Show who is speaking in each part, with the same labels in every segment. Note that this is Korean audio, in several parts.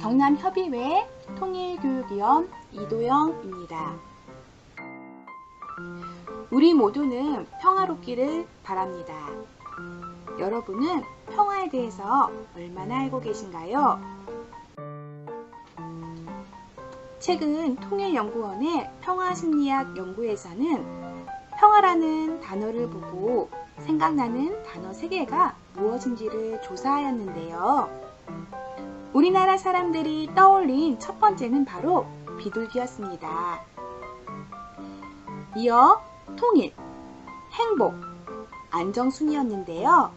Speaker 1: 경남협의회 통일교육위원 이도영입니다. 우리 모두는 평화롭기를 바랍니다. 여러분은 평화에 대해서 얼마나 알고 계신가요? 최근 통일연구원의 평화심리학 연구에서는 평화라는 단어를 보고 생각나는 단어 3개가 무엇인지를 조사하였는데요. 우리나라 사람들이 떠올린 첫 번째는 바로 비둘기였습니다. 이어 통일, 행복, 안정순이었는데요.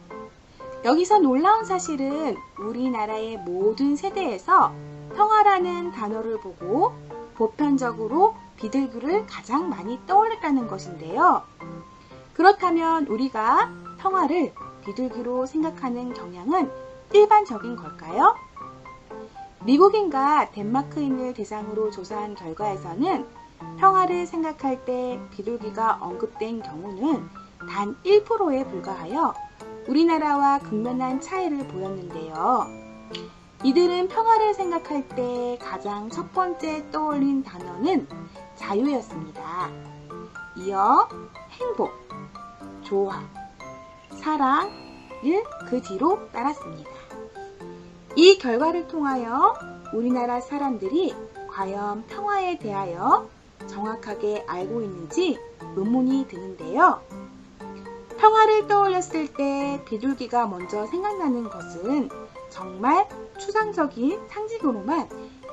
Speaker 1: 여기서 놀라운 사실은 우리나라의 모든 세대에서 평화라는 단어를 보고 보편적으로 비둘기를 가장 많이 떠올렸다는 것인데요. 그렇다면 우리가 평화를 비둘기로 생각하는 경향은 일반적인 걸까요? 미국인과 덴마크인을 대상으로 조사한 결과에서는 평화를 생각할 때 비둘기가 언급된 경우는 단 1%에 불과하여 우리나라와 극명한 차이를 보였는데요. 이들은 평화를 생각할 때 가장 첫 번째 떠올린 단어는 자유였습니다. 이어 행복, 조화, 사랑 을 그 뒤로 따랐습니다. 이 결과를 통하여 우리나라 사람들이 과연 평화에 대하여 정확하게 알고 있는지 의문이 드는데요. 평화를 떠올렸을 때 비둘기가 먼저 생각나는 것은 정말 추상적인 상징으로만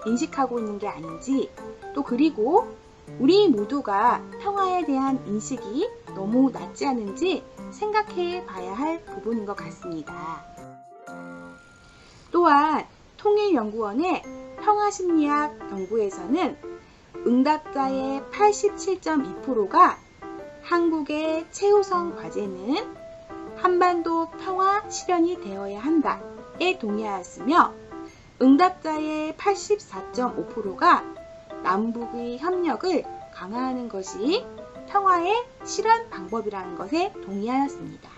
Speaker 1: 인식하고 있는 게 아닌지 또 그리고 우리 모두가 평화에 대한 인식이 너무 낮지 않은지 생각해 봐야 할 부분인 것 같습니다. 또한 통일연구원의 평화심리학 연구에서는 응답자의 87.2%가 한국의 최우선 과제는 한반도 평화 실현이 되어야 한다에 동의하였으며 응답자의 84.5%가 남북의 협력을 강화하는 것이 평화의 실현 방법이라는 것에 동의하였습니다.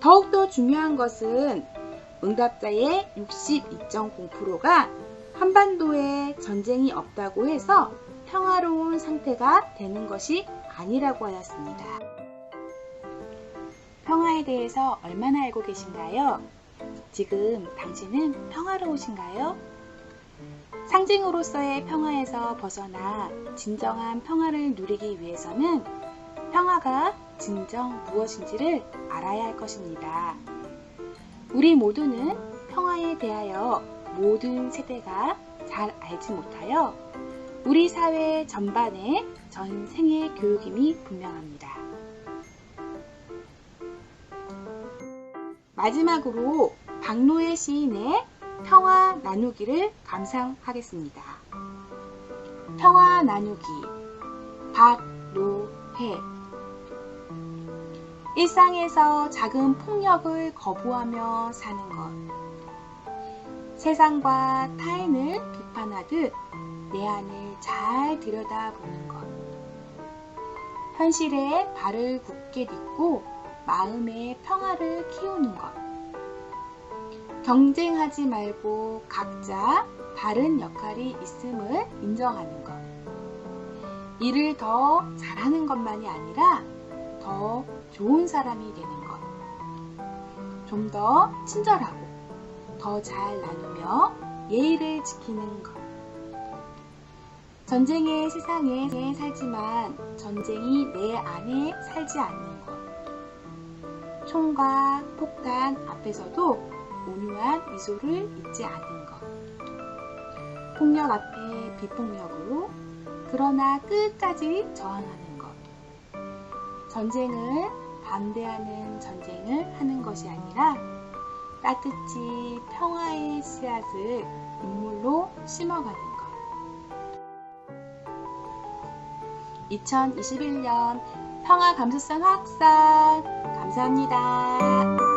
Speaker 1: 더욱더 중요한 것은 응답자의 62.0%가 한반도에 전쟁이 없다고 해서 평화로운 상태가 되는 것이 아니라고 하였습니다. 평화에 대해서 얼마나 알고 계신가요? 지금 당신은 평화로우신가요? 상징으로서의 평화에서 벗어나 진정한 평화를 누리기 위해서는 평화가 진정 무엇인지를 알아야 할 것입니다. 우리 모두는 평화에 대하여 모든 세대가 잘 알지 못하여 우리 사회 전반의 전생의 교육임이 분명합니다. 마지막으로 박노해 시인의 평화 나누기를 감상하겠습니다. 평화 나누기 박노해 일상에서 작은 폭력을 거부하며 사는 것. 세상과 타인을 비판하듯 내 안을 잘 들여다보는 것. 현실에 발을 굳게 딛고 마음의 평화를 키우는 것. 경쟁하지 말고 각자 다른 역할이 있음을 인정하는 것. 일을 더 잘하는 것만이 아니라 더 좋은 사람이 되는 것. 좀 더 친절하고 더 잘 나누며 예의를 지키는 것. 전쟁의 세상에 살지만 전쟁이 내 안에 살지 않는 것. 총과 폭탄 앞에서도 온유한 미소를 잊지 않는 것. 폭력 앞에 비폭력으로 그러나 끝까지 저항하는 것. 전쟁을 반대하는 전쟁을 하는 것이 아니라 따뜻히 평화의 씨앗을 인물로 심어가는 것. 2021년 평화 감수성 확산 감사합니다.